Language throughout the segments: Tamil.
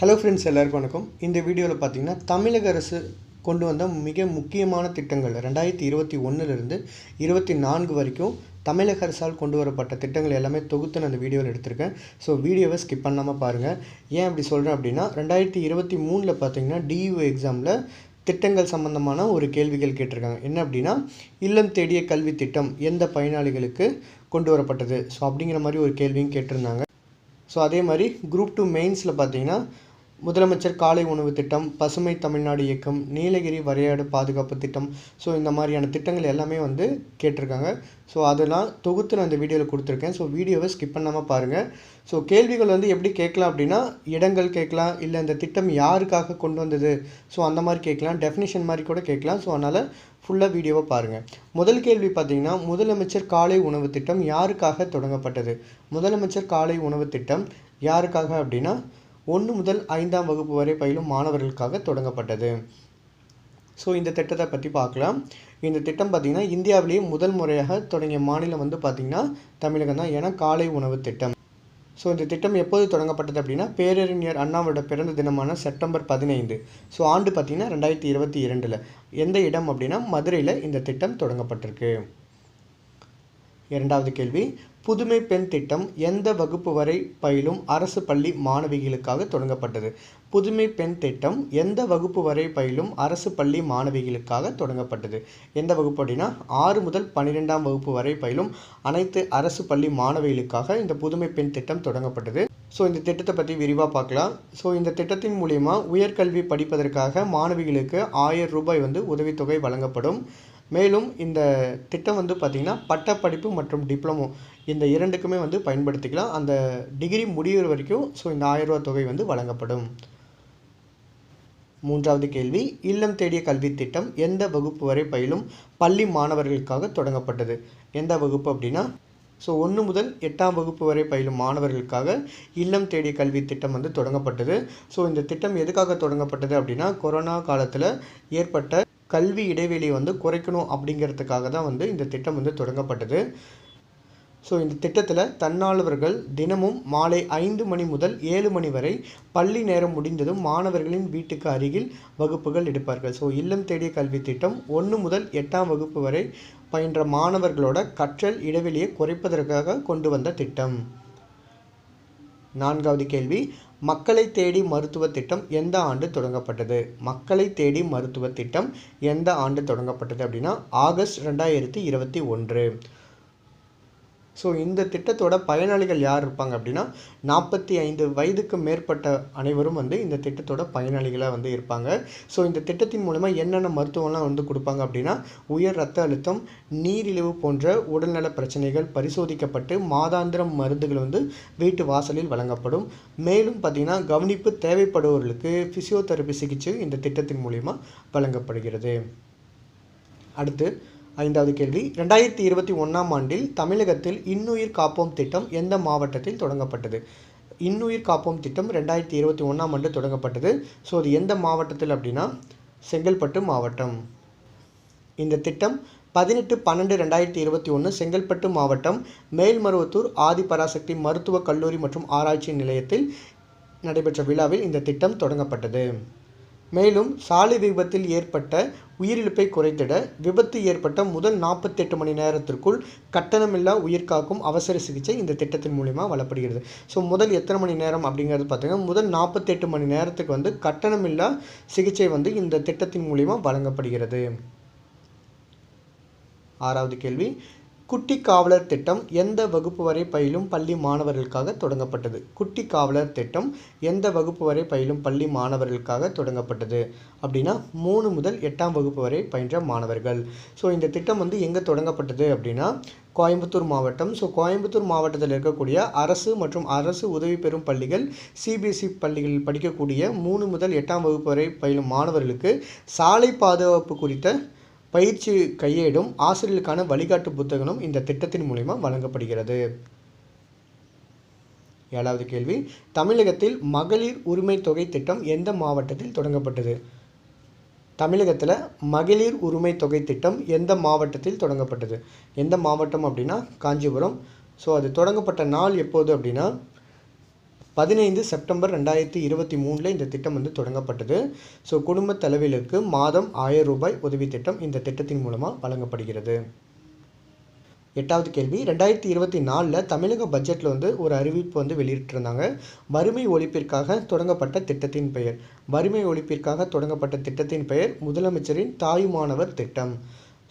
ஹலோ ஃப்ரெண்ட்ஸ் எல்லாருக்கும் வணக்கம். இந்த வீடியோவில் பார்த்தீங்கன்னா தமிழக அரசு கொண்டு வந்த மிக முக்கியமான திட்டங்கள் ரெண்டாயிரத்தி இருபத்தி ஒன்றுலேருந்து இருபத்தி நான்கு வரைக்கும் தமிழக அரசால் கொண்டு வரப்பட்ட திட்டங்கள் எல்லாமே தொகுத்து நான் அந்த வீடியோவில் எடுத்திருக்கேன். ஸோ வீடியோவை ஸ்கிப் பண்ணாமல் பாருங்கள் ஏன் அப்படி சொல்கிறேன் அப்படின்னா ரெண்டாயிரத்தி இருபத்தி மூணில் பார்த்தீங்கன்னா டியூ எக்ஸாமில் திட்டங்கள் சம்பந்தமான ஒரு கேள்விகள் கேட்டிருக்காங்க. என்ன அப்படின்னா இல்லம் தேடிய கல்வி திட்டம் எந்த பயனாளிகளுக்கு கொண்டு வரப்பட்டது? ஸோ அப்படிங்கிற மாதிரி ஒரு கேள்வியும் கேட்டிருந்தாங்க. ஸோ அதே மாதிரி குரூப் டூ மெயின்ஸில் பார்த்தீங்கன்னா முதலமைச்சர் காலை உணவு திட்டம் பசுமை தமிழ்நாடு இயக்கம் நீலகிரி வரையாடு பாதுகாப்பு திட்டம். ஸோ இந்த மாதிரியான திட்டங்கள் எல்லாமே வந்து கேட்டிருக்காங்க. ஸோ அதெல்லாம் தொகுத்து நான் இந்த வீடியோவில் கொடுத்துருக்கேன். ஸோ வீடியோவை ஸ்கிப் பண்ணாமல் பாருங்கள் ஸோ கேள்விகள் வந்து எப்படி கேட்கலாம் அப்படின்னா இடங்கள் கேட்கலாம் இல்லை இந்த திட்டம் யாருக்காக கொண்டு வந்தது? ஸோ அந்த மாதிரி கேட்கலாம் டெஃபினிஷன் மாதிரி கூட கேட்கலாம். ஸோ அதனால் ஃபுல்லாக வீடியோவை பாருங்கள் முதல் கேள்வி பார்த்தீங்கன்னா முதலமைச்சர் காலை உணவு திட்டம் யாருக்காக தொடங்கப்பட்டது? முதலமைச்சர் காலை உணவு திட்டம் யாருக்காக அப்படின்னா ஒன்று முதல் ஐந்தாம் வகுப்பு வரை பயிலும் மாணவர்களுக்காக தொடங்கப்பட்டது. ஸோ இந்த திட்டத்தை பற்றி பார்க்கலாம். இந்த திட்டம் பார்த்திங்கன்னா இந்தியாவிலேயே முதல் முறையாக தொடங்கிய மாநிலம் வந்து பார்த்திங்கன்னா தமிழகம் தான். ஏன்னா காலை உணவு திட்டம். ஸோ இந்த திட்டம் எப்போது தொடங்கப்பட்டது அப்படின்னா பேரறிஞர் அண்ணாவோட பிறந்த தினமான செப்டம்பர் பதினைந்து. ஸோ ஆண்டு பார்த்திங்கன்னா ரெண்டாயிரத்தி இருபத்தி இரண்டில். எந்த இடம் அப்படின்னா மதுரையில் இந்த திட்டம் தொடங்கப்பட்டிருக்கு. இரண்டாவது கேள்வி புதுமை பெண் திட்டம் எந்த வகுப்பு வரை பயிலும் அரசு பள்ளி மாணவிகளுக்காக தொடங்கப்பட்டது. புதுமை பெண் திட்டம் எந்த வகுப்பு வரை பயிலும் அரசு பள்ளி மாணவிகளுக்காக தொடங்கப்பட்டது. எந்த வகுப்பு அப்படின்னா ஆறு முதல் பன்னிரெண்டாம் வகுப்பு வரை பயிலும் அனைத்து அரசு பள்ளி மாணவிகளுக்காக இந்த புதுமை பெண் திட்டம் தொடங்கப்பட்டது. ஸோ இந்த திட்டத்தை பற்றி விரிவாக பார்க்கலாம். ஸோ இந்த திட்டத்தின் மூலிமா உயர்கல்வி படிப்பதற்காக மாணவிகளுக்கு ஆயிரம் ரூபாய் வந்து உதவித்தொகை வழங்கப்படும். மேலும் இந்த திட்டம் வந்து பார்த்திங்கன்னா பட்டப்படிப்பு மற்றும் டிப்ளமோ இந்த இரண்டுக்குமே வந்து பயன்படுத்திக்கலாம். அந்த டிகிரி முடிகிற வரைக்கும் ஸோ இந்த ஆயிரம் ரூபா தொகை வந்து வழங்கப்படும். மூன்றாவது கேள்வி இல்லம் தேடிய கல்வி திட்டம் எந்த வகுப்பு வரை பயிலும் பள்ளி மாணவர்களுக்காக தொடங்கப்பட்டது? எந்த வகுப்பு அப்படின்னா ஸோ ஒன்று முதல் எட்டாம் வகுப்பு வரை பயிலும் மாணவர்களுக்காக இல்லம் தேடிய கல்வி திட்டம் வந்து தொடங்கப்பட்டது. ஸோ இந்த திட்டம் எதுக்காக தொடங்கப்பட்டது அப்படின்னா கொரோனா காலத்தில் ஏற்பட்ட கல்வி இடைவெளியை வந்து குறைக்கணும் அப்படிங்கிறதுக்காக தான் வந்து இந்த திட்டம் வந்து தொடங்கப்பட்டது. ஸோ இந்த திட்டத்தில் தன்னார்வர்கள் தினமும் மாலை ஐந்து மணி முதல் ஏழு மணி வரை பள்ளி நேரம் முடிந்ததும் மாணவர்களின் வீட்டுக்கு அருகில் வகுப்புகள் எடுப்பார்கள். ஸோ இல்லம் தேடிய கல்வி திட்டம் ஒன்று முதல் எட்டாம் வகுப்பு வரை பயின்ற மாணவர்களோட கற்றல் இடைவெளியை குறைப்பதற்காக கொண்டு வந்த திட்டம். நான்காவது கேள்வி மக்களை தேடி மருத்துவ திட்டம் எந்த ஆண்டு தொடங்கப்பட்டது? மக்களை தேடி மருத்துவ திட்டம் எந்த ஆண்டு தொடங்கப்பட்டது அப்படின்னா ஆகஸ்ட் ரெண்டாயிரத்தி இருபத்தி ஒன்று. ஸோ இந்த திட்டத்தோட பயனாளிகள் யார் இருப்பாங்க அப்படின்னா நாற்பத்தி ஐந்து வயதுக்கு மேற்பட்ட அனைவரும் வந்து இந்த திட்டத்தோட பயனாளிகளாக வந்து இருப்பாங்க. ஸோ இந்த திட்டத்தின் மூலமாக என்னென்ன மருத்துவம்லாம் வந்து கொடுப்பாங்க அப்படின்னா உயர் ரத்த அழுத்தம் நீரிழிவு போன்ற உடல்நல பிரச்சனைகள் பரிசோதிக்கப்பட்டு மாதாந்திரம் மருந்துகள் வந்து வீட்டு வாசலில் வழங்கப்படும். மேலும் பார்த்திங்கன்னா கவனிப்பு தேவைப்படுபவர்களுக்கு ஃபிசியோதெரபி சிகிச்சை இந்த திட்டத்தின் மூலிமா வழங்கப்படுகிறது. அடுத்து ஐந்தாவது கேள்வி. ரெண்டாயிரத்தி இருபத்தி ஒன்றாம் ஆண்டில் தமிழகத்தில் இன்னுயிர் காப்போம் திட்டம் எந்த மாவட்டத்தில் தொடங்கப்பட்டது? இன்னுயிர் காப்போம் திட்டம் ரெண்டாயிரத்தி இருபத்தி ஒன்றாம் ஆண்டு தொடங்கப்பட்டது. ஸோ அது எந்த மாவட்டத்தில் அப்படின்னா செங்கல்பட்டு மாவட்டம். இந்த திட்டம் பதினெட்டு பன்னெண்டு ரெண்டாயிரத்தி இருபத்தி ஒன்று செங்கல்பட்டு மாவட்டம் மேல்மருவத்தூர் ஆதிபராசக்தி மருத்துவக் கல்லூரி மற்றும் ஆராய்ச்சி நிலையத்தில் நடைபெற்ற விழாவில் இந்த திட்டம் தொடங்கப்பட்டது. மேலும் சாலை விபத்தில் ஏற்பட்ட உயிரிழப்பை குறைத்திட விபத்து ஏற்பட்ட முதல் நாற்பத்தெட்டு மணி நேரத்திற்குள் கட்டணமில்லா உயிர்காக்கும் அவசர சிகிச்சை இந்த திட்டத்தின் மூலிமா வழப்படுகிறது. ஸோ முதல் எத்தனை மணி நேரம் அப்படிங்கிறது பார்த்தீங்கன்னா முதல் நாற்பத்தெட்டு மணி நேரத்துக்கு வந்து கட்டணமில்லா சிகிச்சை வந்து இந்த திட்டத்தின் மூலிமா வழங்கப்படுகிறது. ஆறாவது கேள்வி குட்டி காவலர் திட்டம் எந்த வகுப்பு வரை பயிலும் பள்ளி மாணவர்களுக்காக தொடங்கப்பட்டது? குட்டி காவலர் திட்டம் எந்த வகுப்பு வரை பயிலும் பள்ளி மாணவர்களுக்காக தொடங்கப்பட்டது? அப்படின்னா மூணு முதல் எட்டாம் வகுப்பு வரை பயின்ற மாணவர்கள். ஸோ இந்த திட்டம் வந்து எங்கே தொடங்கப்பட்டது அப்படின்னா கோயம்புத்தூர் மாவட்டம். ஸோ கோயம்புத்தூர் மாவட்டத்தில் இருக்கக்கூடிய அரசு மற்றும் அரசு உதவி பெறும் பள்ளிகள் சிபிஎஸ்இ பள்ளிகளில் படிக்கக்கூடிய மூணு முதல் எட்டாம் வகுப்பு வரை பயிலும் மாணவர்களுக்கு சாலை பாதுகாப்பு குறித்த பயிற்சி கையேடும் ஆசிரியர்களுக்கான வழிகாட்டு புத்தகமும் இந்த திட்டத்தின் மூலிமா வழங்கப்படுகிறது. ஏழாவது கேள்வி. தமிழகத்தில் மகளிர் உரிமை தொகை திட்டம் எந்த மாவட்டத்தில் தொடங்கப்பட்டது? தமிழகத்தில் மகளிர் உரிமை தொகை திட்டம் எந்த மாவட்டத்தில் தொடங்கப்பட்டது? எந்த மாவட்டம் அப்படின்னா காஞ்சிபுரம். ஸோ அது தொடங்கப்பட்ட நாள் எப்போது அப்படின்னா பதினைந்து செப்டம்பர் ரெண்டாயிரத்தி இருபத்தி மூணில் இந்த திட்டம் வந்து தொடங்கப்பட்டது. ஸோ குடும்ப தலைவிலுக்கு மாதம் ஆயிரம் ரூபாய் உதவி திட்டம் இந்த திட்டத்தின் மூலமாக வழங்கப்படுகிறது. எட்டாவது கேள்வி. ரெண்டாயிரத்தி இருபத்தி நாலில் தமிழக பட்ஜெட்டில் வந்து ஒரு அறிவிப்பு வந்து வெளியிட்டிருந்தாங்க. வறுமை ஒழிப்பிற்காக தொடங்கப்பட்ட திட்டத்தின் பெயர். வறுமை ஒழிப்பிற்காக தொடங்கப்பட்ட திட்டத்தின் பெயர் முதலமைச்சரின் தாயுமானவர் திட்டம்.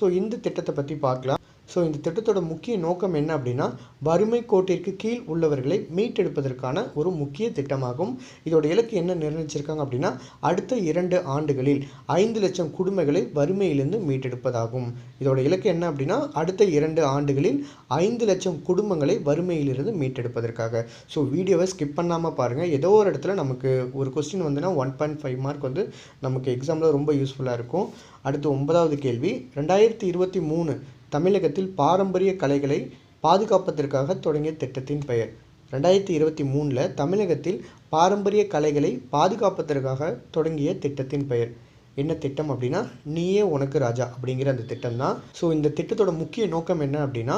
ஸோ இந்த திட்டத்தை பற்றி பார்க்கலாம். ஸோ இந்த திட்டத்தோட முக்கிய நோக்கம் என்ன அப்படின்னா வறுமை கோட்டிற்கு கீழ் உள்ளவர்களை மீட்டெடுப்பதற்கான ஒரு முக்கிய திட்டமாகும். இதோட இலக்கு என்ன நிர்ணயிச்சிருக்காங்க அப்படின்னா அடுத்த இரண்டு ஆண்டுகளில் ஐந்து லட்சம் குடும்பங்களை வறுமையிலிருந்து மீட்டெடுப்பதாகும். இதோட இலக்கு என்ன அப்படின்னா அடுத்த இரண்டு ஆண்டுகளில் ஐந்து லட்சம் குடும்பங்களை வறுமையிலிருந்து மீட்டெடுப்பதற்காக. ஸோ வீடியோவை ஸ்கிப் பண்ணாமல் பாருங்கள் ஏதோ ஒரு இடத்துல நமக்கு ஒரு கொஸ்டின் வந்துன்னா ஒன் பாயிண்ட் ஃபைவ் மார்க் வந்து நமக்கு எக்ஸாமில் ரொம்ப யூஸ்ஃபுல்லாக இருக்கும். அடுத்து ஒன்பதாவது கேள்வி. ரெண்டாயிரத்தி இருபத்தி மூணு தமிழகத்தில் பாரம்பரிய கலைகளை பாதுகாப்பதற்காக தொடங்கிய திட்டத்தின் பெயர். ரெண்டாயிரத்தி இருபத்தி மூணில் தமிழகத்தில் பாரம்பரிய கலைகளை பாதுகாப்பதற்காக தொடங்கிய திட்டத்தின் பெயர். என்ன திட்டம் அப்படின்னா நீயே உனக்கு ராஜா அப்படிங்கிற அந்த திட்டம் தான். ஸோ இந்த திட்டத்தோட முக்கிய நோக்கம் என்ன அப்படின்னா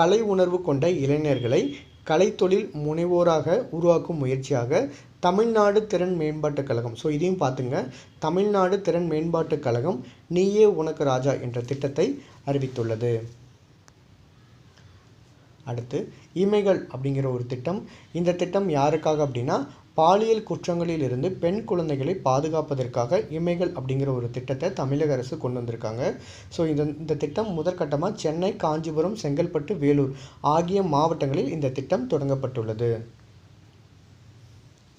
கலை உணர்வு கொண்ட இளைஞர்களை கலைத்தொழில் முனைவோராக உருவாக்கும் முயற்சியாக தமிழ்நாடு திறன் மேம்பாட்டுக் கழகம் ஸோ இதையும் பார்த்துங்க. தமிழ்நாடு திறன் மேம்பாட்டுக் கழகம் நீயே உனக்கு ராஜா என்ற திட்டத்தை அறிவித்துள்ளது. அடுத்து இமைகள் அப்படிங்கிற ஒரு திட்டம். இந்த திட்டம் யாருக்காக அப்படின்னா பாலியல் குற்றங்களில் இருந்து பெண் குழந்தைகளை பாதுகாப்பதற்காக இமைகள் அப்படிங்கிற ஒரு திட்டத்தை தமிழக அரசு கொண்டு வந்திருக்காங்க. ஸோ இந்த இந்த திட்டம் முதற்கட்டமாக சென்னை காஞ்சிபுரம் செங்கல்பட்டு வேலூர் ஆகிய மாவட்டங்களில் இந்த திட்டம் தொடங்கப்பட்டுள்ளது.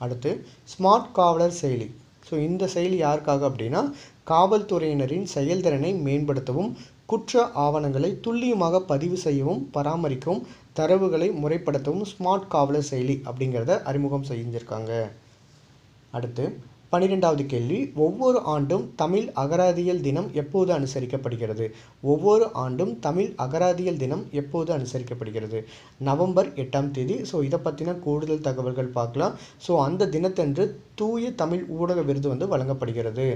அடுத்து ஸ்மார்ட் காவலர் செயலி. ஸோ இந்த செயலி யாருக்காக அப்படின்னா காவல்துறையினரின் செயல்திறனை மேம்படுத்தவும் குற்ற ஆவணங்களை துல்லியமாக பதிவு செய்யவும் பராமரிக்கவும் தரவுகளை முறைப்படுத்தவும் ஸ்மார்ட் காவலர் செயலி அப்படிங்கிறத அறிமுகம் செஞ்சுருக்காங்க. அடுத்து பன்னிரெண்டாவது கேள்வி ஒவ்வொரு ஆண்டும் தமிழ் அகராதியல் தினம் எப்போது அனுசரிக்கப்படுகிறது? ஒவ்வொரு ஆண்டும் தமிழ் அகராதியல் தினம் எப்போது அனுசரிக்கப்படுகிறது? நவம்பர் எட்டாம் தேதி. ஸோ இதை பற்றின கூடுதல் தகவல்கள் பார்க்கலாம். ஸோ அந்த தினத்தன்று தூய தமிழ் ஊடக விருது வந்து வழங்கப்படுகிறது.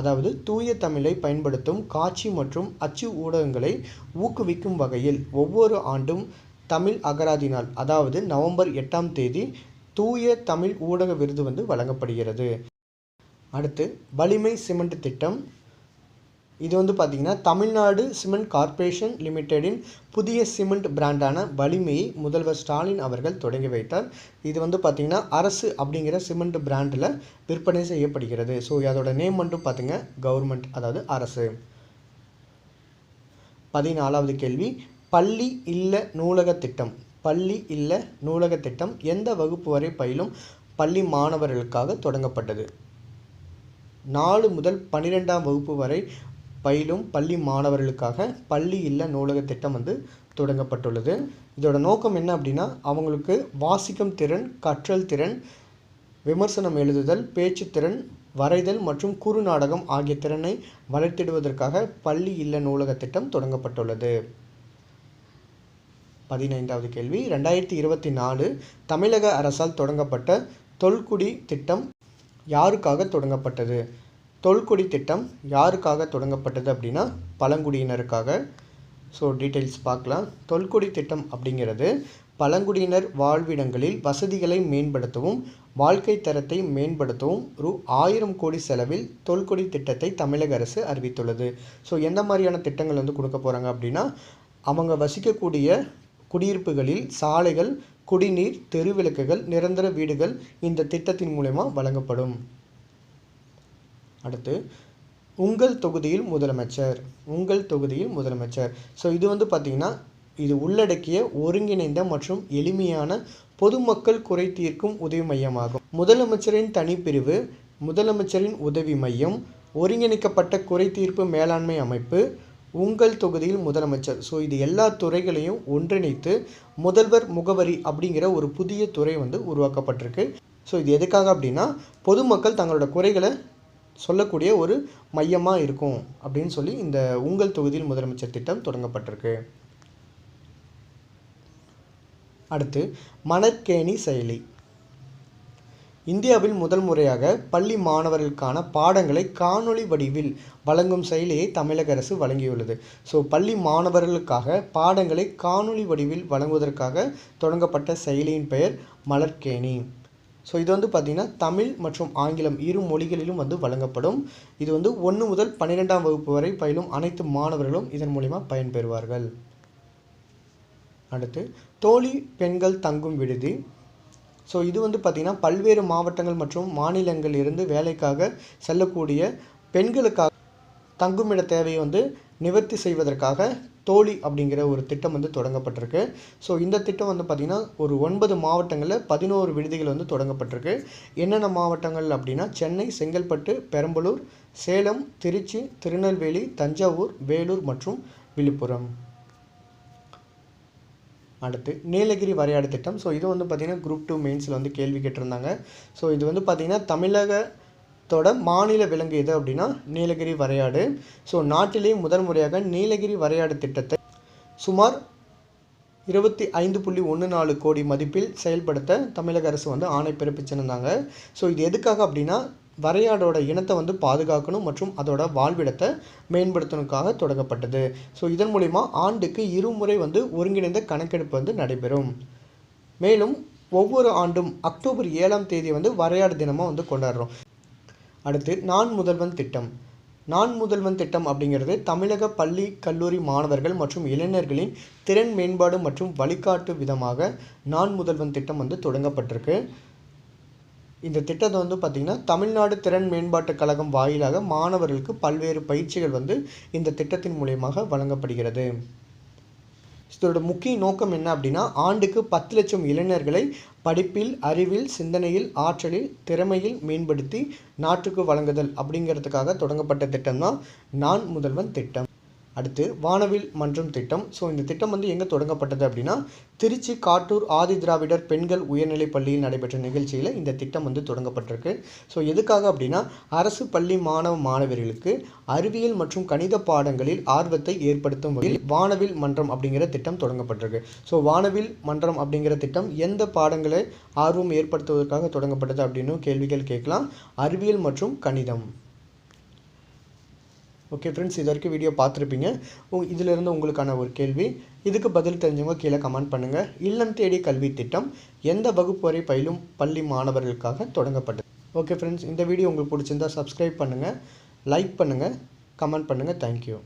அதாவது தூய தமிழை பயன்படுத்தும் காட்சி மற்றும் அச்சு ஊடகங்களை ஊக்குவிக்கும் வகையில் ஒவ்வொரு ஆண்டும் தமிழ் அகராதி நாள் அதாவது நவம்பர் எட்டாம் தேதி தூய தமிழ் ஊடக விருது வந்து வழங்கப்படுகிறது. அடுத்து வலிமை சிமெண்ட் திட்டம். இது வந்து பார்த்திங்கன்னா தமிழ்நாடு சிமெண்ட் கார்ப்பரேஷன் லிமிடெடின் புதிய சிமெண்ட் பிராண்டான வலிமையை முதல்வர் ஸ்டாலின் அவர்கள் தொடங்கி வைத்தார். இது வந்து பார்த்திங்கன்னா அரசு அப்படிங்கிற சிமெண்ட் பிராண்டில் விற்பனை செய்யப்படுகிறது. ஸோ அதோட நேம் மட்டும் பார்த்திங்க கவர்மெண்ட் அதாவது அரசு. பதினாலாவது கேள்வி பள்ளி இல்ல நூலக திட்டம். பள்ளி இல்ல நூலக திட்டம் எந்த வகுப்பு வரை பயிலும் பள்ளி மாணவர்களுக்காக தொடங்கப்பட்டது? நாலு முதல் பன்னிரெண்டாம் வகுப்பு வரை பயிலும் பள்ளி மாணவர்களுக்காக பள்ளி இல்ல நூலக திட்டம் வந்து தொடங்கப்பட்டுள்ளது. இதோட நோக்கம் என்ன அப்படின்னா அவங்களுக்கு வாசிக்கும் திறன் கற்றல் திறன் விமர்சனம் எழுதுதல் பேச்சுத்திறன் வரைதல் மற்றும் குறு நாடகம் ஆகிய திறனை வளர்த்திடுவதற்காக பள்ளி இல்ல நூலக திட்டம் தொடங்கப்பட்டுள்ளது. பதினைந்தாவது கேள்வி. ரெண்டாயிரத்தி இருபத்தி நாலு தமிழக அரசால் தொடங்கப்பட்ட தொல்குடி திட்டம் யாருக்காக தொடங்கப்பட்டது? தொல்குடி திட்டம் யாருக்காக தொடங்கப்பட்டது அப்படின்னா பழங்குடியினருக்காக. ஸோ டீட்டெயில்ஸ் பார்க்கலாம். தொல்குடி திட்டம் அப்படிங்கிறது பழங்குடியினர் வாழ்விடங்களில் வசதிகளை மேம்படுத்தவும் வாழ்க்கை தரத்தை மேம்படுத்தவும் ரூ ஆயிரம் கோடி செலவில் தொல்குடி திட்டத்தை தமிழக அரசு அறிவித்துள்ளது. ஸோ எந்த மாதிரியான திட்டங்கள் வந்து கொடுக்க போகிறாங்க அப்படின்னா அவங்க வசிக்கக்கூடிய குடியிருப்புகளில் சாலைகள் குடிநீர் தெருவிளக்குகள் நிரந்தர வீடுகள் இந்த திட்டத்தின் மூலயமா வழங்கப்படும். அடுத்து உங்கள் தொகுதியில் முதலமைச்சர் உங்கள் தொகுதியில் முதலமைச்சர். ஸோ இது வந்து பார்த்திங்கன்னா இது உள்ளடக்கிய ஒருங்கிணைந்த மற்றும் எளிமையான பொதுமக்கள் குறை தீர்க்கும் உதவி மையமாகும். முதலமைச்சரின் தனிப்பிரிவு முதலமைச்சரின் உதவி மையம் ஒருங்கிணைக்கப்பட்ட குறை தீர்ப்பு மேலாண்மை அமைப்பு உங்கள் தொகுதியில் முதலமைச்சர். ஸோ இது எல்லா துறைகளையும் ஒன்றிணைத்து முதல்வர் முகவரி அப்படிங்கிற ஒரு புதிய துறை வந்து உருவாக்கப்பட்டிருக்கு. ஸோ இது எதுக்காக அப்படின்னா பொதுமக்கள் தங்களோட குறைகளை சொல்லக்கூடிய ஒரு மையமாக இருக்கும் அப்படின்னு சொல்லி இந்த உங்கள் தொகுதியில் முதலமைச்சர் திட்டம் தொடங்கப்பட்டிருக்கு. அடுத்து மணற்கேணி செயலி. இந்தியாவில் முதல் முறையாக பள்ளி மாணவர்களுக்கான பாடங்களை காணொளி வடிவில் வழங்கும் செயலியை தமிழக அரசு வழங்கியுள்ளது. ஸோ பள்ளி மாணவர்களுக்காக பாடங்களை காணொளி வடிவில் வழங்குவதற்காக தொடங்கப்பட்ட செயலியின் பெயர் மலர்கேணி. ஸோ இது வந்து பார்த்திங்கன்னா தமிழ் மற்றும் ஆங்கிலம் இரு மொழிகளிலும் வந்து வழங்கப்படும். இது வந்து ஒன்று முதல் பன்னிரெண்டாம் வகுப்பு வரை பயிலும் அனைத்து மாணவர்களும் இதன் மூலிமா பயன்பெறுவார்கள். அடுத்து தோழி பெண்கள் தங்கும் விடுதி. ஸோ இது வந்து பார்த்திங்கன்னா பல்வேறு மாவட்டங்கள் மற்றும் மாநிலங்கள் இருந்து வேலைக்காக செல்லக்கூடிய பெண்களுக்காக தங்குமிட தேவையை வந்து நிவர்த்தி செய்வதற்காக தோழி அப்படிங்கிற ஒரு திட்டம் வந்து தொடங்கப்பட்டிருக்கு. ஸோ இந்த திட்டம் வந்து பார்த்திங்கன்னா ஒரு ஒன்பது மாவட்டங்களில் பதினோரு விடுதிகள் வந்து தொடங்கப்பட்டிருக்கு. என்னென்ன மாவட்டங்கள் அப்படின்னா சென்னை செங்கல்பட்டு பெரம்பலூர் சேலம் திருச்சி திருநெல்வேலி தஞ்சாவூர் வேலூர் மற்றும் விழுப்புரம். அடுத்து நீலகிரி வரையாடு திட்டம். ஸோ இது வந்து பார்த்திங்கன்னா குரூப் டூ மெயின்ஸில் வந்து கேள்வி கேட்டிருந்தாங்க. ஸோ இது வந்து பார்த்திங்கன்னா தமிழகத்தோட மாநில விலங்கு எது அப்படின்னா நீலகிரி வரையாடு ஸோ நாட்டிலே முதல் முறையாக நீலகிரி வரையாடு திட்டத்தை சுமார் இருபத்தி ஐந்து புள்ளி ஒன்று நாலு கோடி மதிப்பில் செயல்படுத்த தமிழக அரசு வந்து ஆணை பிறப்பிச்சிருந்தாங்க. ஸோ இது எதுக்காக அப்படின்னா வரையாடோட இனத்தை வந்து பாதுகாக்கணும் மற்றும் அதோட வாழ்விடத்தை மேம்படுத்தணுக்காக தொடங்கப்பட்டது. ஸோ இதன் மூலிமா ஆண்டுக்கு இருமுறை வந்து ஒருங்கிணைந்த கணக்கெடுப்பு வந்து நடைபெறும். மேலும் ஒவ்வொரு ஆண்டும் அக்டோபர் ஏழாம் தேதி வந்து வரையாடு தினமாக வந்து கொண்டாடுறோம். அடுத்து நான் முதல்வன் திட்டம். நான் முதல்வன் திட்டம் அப்படிங்கிறது தமிழக பள்ளி கல்லூரி மாணவர்கள் மற்றும் இளைஞர்களின் திறன் மேம்பாடு மற்றும் வழிகாட்டு விதமாக நான் முதல்வன் திட்டம் வந்து தொடங்கப்பட்டிருக்கு. இந்த திட்டத்தை வந்து பார்த்திங்கன்னா தமிழ்நாடு திறன் மேம்பாட்டுக் கழகம் வாயிலாக மாணவர்களுக்கு பல்வேறு பயிற்சிகள் வந்து இந்த திட்டத்தின் மூலியமாக வழங்கப்படுகிறது. இதோட முக்கிய நோக்கம் என்ன அப்படின்னா ஆண்டுக்கு பத்து லட்சம் இளைஞர்களை படிப்பில் அறிவில் சிந்தனையில் ஆற்றலில் திறமையில் மேம்படுத்தி நாட்டுக்கு வழங்குதல் அப்படிங்கிறதுக்காக தொடங்கப்பட்ட திட்டம் தான் நான் முதல்வன் திட்டம். அடுத்து வானவில் மன்றம் திட்டம். ஸோ இந்த திட்டம் வந்து எங்கே தொடங்கப்பட்டது அப்படின்னா திருச்சி காட்டூர் ஆதி திராவிடர் பெண்கள் உயர்நிலைப் பள்ளியில் நடைபெற்ற நிகழ்ச்சியில் இந்த திட்டம் வந்து தொடங்கப்பட்டிருக்கு. ஸோ எதுக்காக அப்படின்னா அரசு பள்ளி மாணவ மாணவர்களுக்கு அறிவியல் மற்றும் கணித பாடங்களில் ஆர்வத்தை ஏற்படுத்தும் வகையில் வானவில் மன்றம் அப்படிங்கிற திட்டம் தொடங்கப்பட்டிருக்கு. ஸோ வானவில் மன்றம் அப்படிங்கிற திட்டம் எந்த பாடங்களை ஆர்வம் ஏற்படுத்துவதற்காக தொடங்கப்பட்டது அப்படின்னு கேள்விகள் கேட்கலாம். அறிவியல் மற்றும் கணிதம். ஓகே ஃப்ரெண்ட்ஸ் இது வரைக்கும் வீடியோ பார்த்துருப்பீங்க. உங் இதிலிருந்து உங்களுக்கான ஒரு கேள்வி. இதுக்கு பதில் தெரிஞ்சவங்க கீழே கமெண்ட் பண்ணுங்கள் இல்லம் தேடி கல்வி திட்டம் எந்த வகுப்பு வரை பயிலும் பள்ளி மாணவர்களுக்காக தொடங்கப்பட்டது? ஓகே ஃப்ரெண்ட்ஸ் இந்த வீடியோ உங்களுக்கு பிடிச்சிருந்தா சப்ஸ்கிரைப் பண்ணுங்கள் லைக் பண்ணுங்கள் கமெண்ட் பண்ணுங்கள் தேங்க்யூ